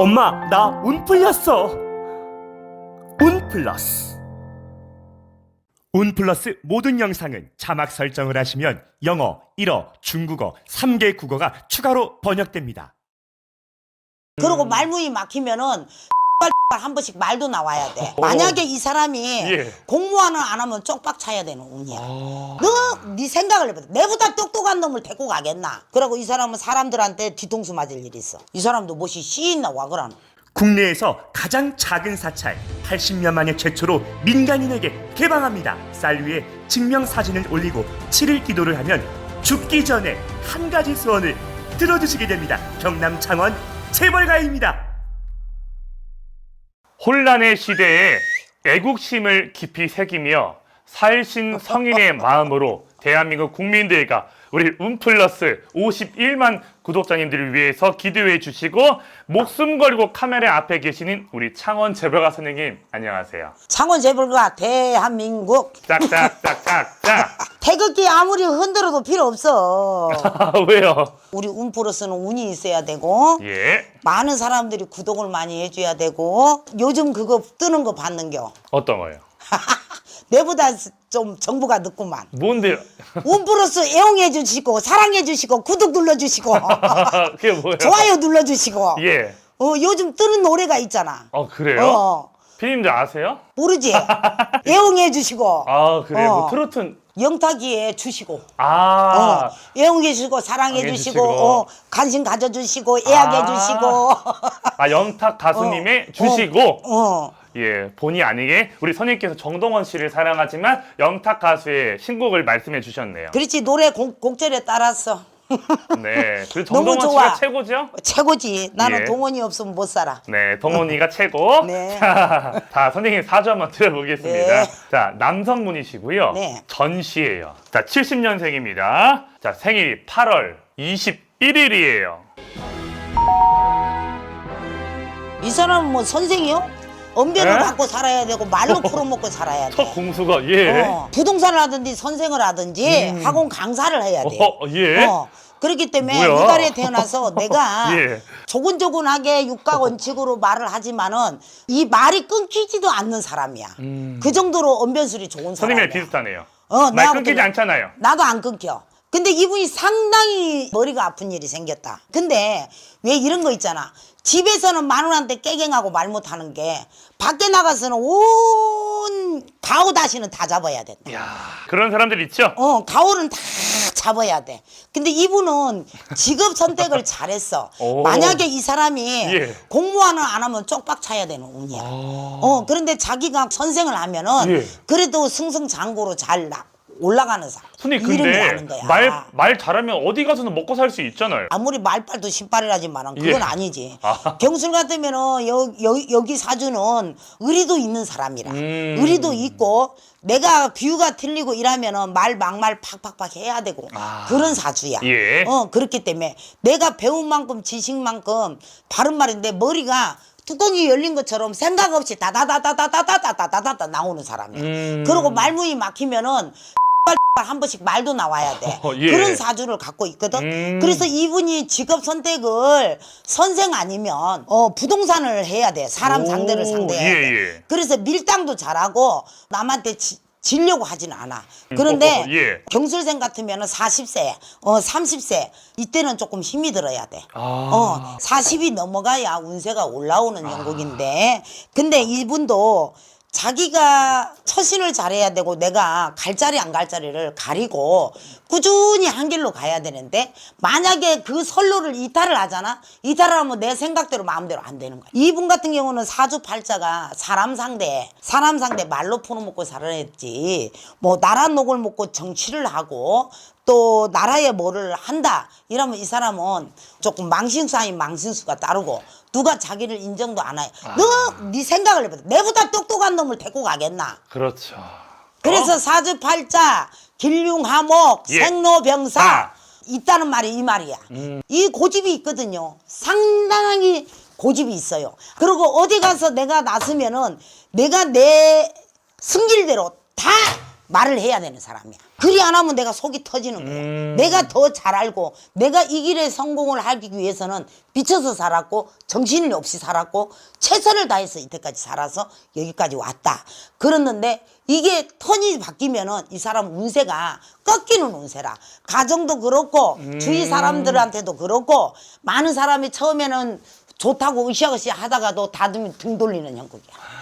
엄마 나 운 풀렸어. 운 플러스. 운 플러스 모든 영상은 자막 설정을 하시면 영어, 일어, 중국어 3개 국어가 추가로 번역됩니다. 그리고 말문이 막히면은 한 번씩 말도 나와야 돼. 만약에 이 사람이 예. 공무원을 안 하면 쪽박 차야 되는 운이야. 너 네 생각을 해봐. 내보다 똑똑한 놈을 데리고 가겠나? 그러고 이 사람은 사람들한테 뒤통수 맞을 일이 있어. 이 사람도 무엇이 시인나 와그라노. 국내에서 가장 작은 사찰 80년 만에 최초로 민간인에게 개방합니다. 쌀 위에 증명 사진을 올리고 7일 기도를 하면 죽기 전에 한 가지 소원을 들어주시게 됩니다. 경남 창원 재벌가입니다. 혼란의 시대에 애국심을 깊이 새기며 살신 성인의 마음으로 대한민국 국민들과 우리 운플러스 51만 구독자님들을 위해서 기도해 주시고 목숨 걸고 카메라 앞에 계시는 우리 창원 재벌가 선생님 안녕하세요. 창원 재벌가 대한민국 짝짝짝짝짝. 태극기 아무리 흔들어도 필요 없어. 아, 왜요? 우리 운프로서는 운이 있어야 되고 예. 많은 사람들이 구독을 많이 해줘야 되고 요즘 그거 뜨는 거 봤는겨. 어떤 거요? 내보다 좀 정보가 늦구만. 뭔데요? 운프로스 애용해 주시고 사랑해 주시고 구독 눌러 주시고 그게 뭐예요? 좋아요 눌러 주시고 예. 어 요즘 뜨는 노래가 있잖아. 어 그래요? 어 피디님들 아세요? 모르지? 애용해 주시고 아 그래요? 어. 뭐 트로트 영탁이에 주시고 아 어, 애용해 주시고 사랑해 주시고 주시고. 어, 관심 가져 주시고 애약해 아. 주시고 아 영탁 가수님의 어, 주시고 어. 예 본의 아니게 우리 선생님께서 정동원 씨를 사랑하지만 영탁 가수의 신곡을 말씀해 주셨네요. 그렇지 노래 곡, 곡절에 따라서 네, 그 너무 정동원 좋아. 씨가 최고죠? 최고지 나는 예. 동원이 없으면 못 살아 네, 동원이가 최고. 네. 자, 자, 선생님 사주 한번 들어보겠습니다. 네. 자, 남성분이시고요. 네. 전시예요. 자, 70년생입니다. 자, 생일이 8월 21일이에요. 이 사람은 뭐 선생이요? 언변을 에? 갖고 살아야 되고 말로 풀어먹고 살아야 돼첫 공수가 예. 어, 부동산을 하든지 선생을 하든지 학원 강사를 해야 돼. 어, 예. 어, 그렇기 때문에 뭐야? 이달에 태어나서 내가 예. 조곤조곤하게 육가 원칙으로 말을 하지만은 이 말이 끊기지도 않는 사람이야. 그 정도로 언변술이 좋은 사람이야. 선생님이랑 비슷하네요. 어, 말 끊기지. 않잖아요. 나도 안 끊겨. 근데 이분이 상당히 머리가 아픈 일이 생겼다. 근데 왜 이런 거 있잖아. 집에서는 마누라한테 깨갱하고 말 못하는 게 밖에 나가서는 온 가오 다시는 다 잡아야 된다. 야, 그런 사람들 있죠? 어, 가오는 다 잡아야 돼. 근데 이분은 직업 선택을 잘했어. 오. 만약에 이 사람이 예. 공무원을 안 하면 쪽박 차야 되는 운이야. 어, 그런데 자기가 선생을 하면은 예. 그래도 승승장구로 잘 나, 올라가는 사람. 선생님 이름이 근데 나는 거야. 말, 말 잘하면 어디 가서는 먹고 살 수 있잖아요. 아무리 말빨도 신발이라지만은 그건 예. 아니지. 아. 경술 같으면은 여, 여, 여기 사주는 의리도 있는 사람이라. 음. 의리도 있고 내가 비유가 틀리고 이러면은 말 막말 팍팍팍 해야 되고 아. 그런 사주야. 예. 어 그렇기 때문에 내가 배운 만큼 지식만큼 바른 말인데 머리가 뚜껑이 열린 것처럼 생각 없이 다다다다다다다다다다다 나오는 사람이야. 음. 그리고 말문이 막히면은 한 번씩 말도 나와야 돼. 어, 예. 그런 사주를 갖고 있거든. 음. 그래서 이분이 직업 선택을 선생 아니면 어 부동산을 해야 돼. 사람 오, 상대를 상대해야 예, 돼. 예. 그래서 밀당도 잘하고 남한테 지, 지려고 하진 않아. 그런데 어, 예. 경술생 같으면 은 40세, 어 30세 이때는 조금 힘이 들어야 돼. 아. 어 40이 넘어가야 운세가 올라오는 영국인데 근데 이분도 자기가 처신을 잘해야 되고 내가 갈 자리 안 갈 자리를 가리고 꾸준히 한 길로 가야 되는데 만약에 그 선로를 이탈을 하잖아? 이탈을 하면 내 생각대로 마음대로 안 되는 거야. 이분 같은 경우는 사주팔자가 사람 상대 사람 상대 말로 풀어먹고 살아냈지. 뭐 나라 녹을 먹고 정치를 하고 또 나라에 뭐를 한다 이러면 이 사람은 조금 망신수 아닌 망신수가 따르고 누가 자기를 인정도 안 해. 너네 생각을 해봐. 내보다 똑똑한 놈을 데리고 가겠나? 그렇죠. 그래서 사주팔자 길흉하목 예. 생로병사 아. 있다는 말이 이 말이야. 이 고집이 있거든요. 상당히 고집이 있어요. 그리고 어디 가서 내가 나서면은 내가 내 승질대로 다 말을 해야 되는 사람이야. 그리 안 하면 내가 속이 터지는 거야. 음. 내가 더 잘 알고 내가 이 길에 성공을 하기 위해서는 비춰서 살았고 정신이 없이 살았고 최선을 다해서 이때까지 살아서 여기까지 왔다. 그랬는데 이게 턴이 바뀌면은 이 사람 운세가 꺾이는 운세라. 가정도 그렇고 주위 사람들한테도 그렇고 많은 사람이 처음에는 좋다고 으쌰으쌰 하다가도 다등 등 돌리는 형국이야.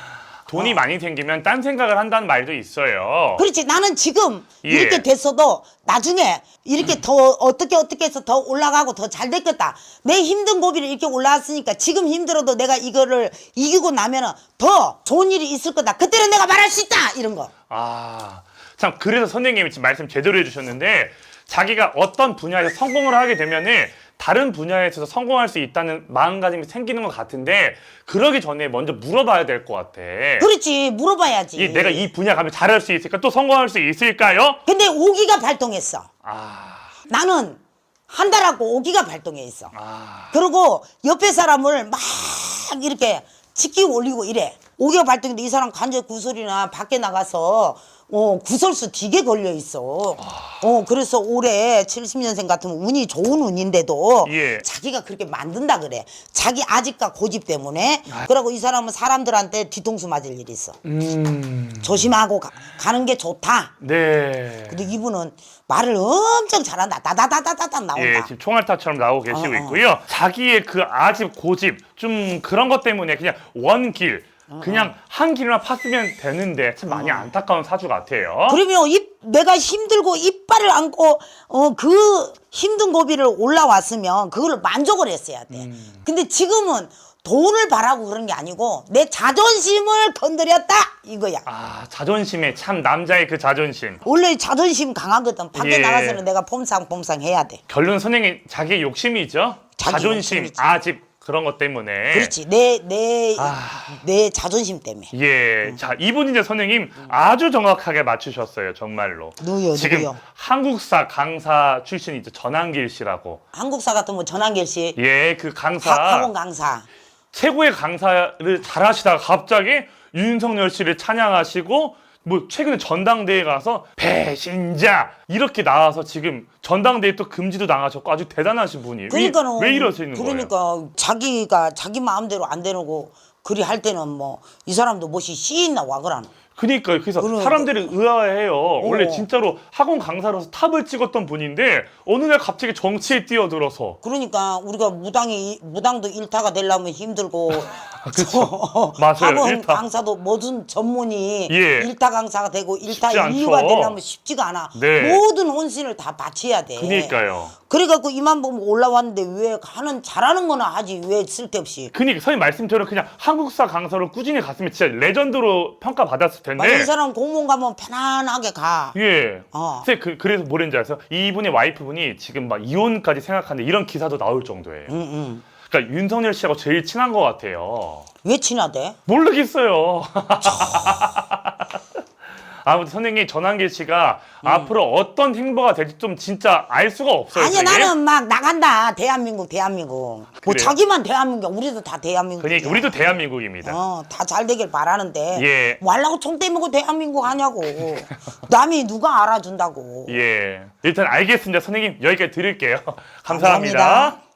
돈이 많이 생기면 딴 생각을 한다는 말도 있어요. 그렇지. 나는 지금 예. 이렇게 됐어도 나중에 이렇게 더 어떻게 어떻게 해서 더 올라가고 더 잘 됐겠다. 내 힘든 고비를 이렇게 올라왔으니까 지금 힘들어도 내가 이거를 이기고 나면은 더 좋은 일이 있을 거다. 그때는 내가 말할 수 있다! 이런 거. 아, 참 그래서 선생님이 지금 말씀 제대로 해주셨는데 자기가 어떤 분야에서 성공을 하게 되면은 다른 분야에 있어서 성공할 수 있다는 마음가짐이 생기는 것 같은데 그러기 전에 먼저 물어봐야 될 것 같아. 그렇지 물어봐야지 이 내가 이 분야 가면 잘할 수 있을까? 또 성공할 수 있을까요? 근데 오기가 발동했어 아, 나는 한 달하고 오기가 발동해 있어 아, 그리고 옆에 사람을 막 이렇게 치키고 올리고 이래. 오기가 발동인데 이 사람 간접 구설이나 밖에 나가서 어, 구설수 되게 걸려 있어. 어, 그래서 올해 70년생 같으면 운이 좋은 운인데도 예. 자기가 그렇게 만든다 그래. 자기 아직과 고집 때문에. 그러고 이 사람은 사람들한테 뒤통수 맞을 일이 있어. 음, 조심하고 가, 가는 게 좋다. 네. 근데 이분은 말을 엄청 잘한다. 다다다다다다 나온다. 예, 지금 총알타처럼 나오고 계시고 어, 어. 있고요. 자기의 그 아집 고집 좀 그런 것 때문에 그냥 원길 어, 그냥 한 길만 팠으면 되는데 참 많이 안타까운 사주 같아요. 그러면 입, 내가 힘들고 이빨을 안고 어 그 힘든 고비를 올라왔으면 그걸 만족을 했어야 돼. 음. 근데 지금은 돈을 바라고 그런 게 아니고 내 자존심을 건드렸다 이거야. 아 자존심에 참 남자의 그 자존심. 원래 자존심 강하거든. 밖에 예. 나가서는 내가 폼상 폼상 해야 돼. 결론 선생님 자기의 욕심이죠. 자기 자존심, 욕심이지. 아집 그런 것 때문에. 그렇지. 내 내 내 아. 자존심 때문에. 예, 자 이분 이제 선생님 아주 정확하게 맞추셨어요 정말로. 누구요, 지금 누구요? 한국사 강사 출신이죠 전한길 씨라고. 한국사 같으면 전한길 씨 예, 그 강사. 학- 학원 강사. 최고의 강사를 잘하시다가 갑자기 윤석열 씨를 찬양하시고 뭐 최근에 전당대회 가서 배신자 이렇게 나와서 지금 전당대회 또 금지도 당하셨고 아주 대단하신 분이에요. 그러니까는 왜, 왜 이러시는 그러니까 거예요? 자기가 자기 마음대로 안 되고 그리 할 때는 뭐 이 사람도 무엇이 씨 있나 와 그러나. 그러니까 그래서 그러니까. 사람들이 의아해요. 원래 어. 진짜로 학원 강사로서 탑을 찍었던 분인데 어느 날 갑자기 정치에 뛰어들어서 그러니까 우리가 무당이 무당도 일타가 되려면 힘들고 그쵸. 맞아요, 학원 일타. 강사도 모든 전문이 예. 일타 강사가 되고 일타 쉽지 않죠. 인류가 되려면 쉽지가 않아. 네. 모든 혼신을 다 바쳐야 돼. 그러니까요. 그래갖고 이만 보면 올라왔는데 왜 하는 잘하는 거나 하지 왜 쓸데없이. 그러니까 선생님 말씀처럼 그냥 한국사 강사로 꾸준히 갔으면 진짜 레전드로 평가받았을 텐데 만약 이 사람 공무원 가면 편안하게 가. 예. 어. 선생님 그, 그래서 뭐랬는지 아세요? 이분의 와이프분이 지금 막 이혼까지 생각하는데 이런 기사도 나올 정도예요. 응, 응. 그러니까 윤석열 씨하고 제일 친한 것 같아요. 왜 친하대? 모르겠어요. 아무튼 선생님 전한길 씨가 앞으로 어떤 행보가 될지 좀 진짜 알 수가 없어요. 음. 아니 선생님. 나는 막 나간다 대한민국 대한민국 뭐 그래요? 자기만 대한민국 우리도 다 대한민국 그러니까 우리도 대한민국입니다. 어다 잘 되길 바라는데 예. 뭐 하려고 총 떼먹고 대한민국 하냐고 남이 누가 알아준다고 예. 일단 알겠습니다. 선생님 여기까지 드릴게요. 감사합니다. 감사합니다.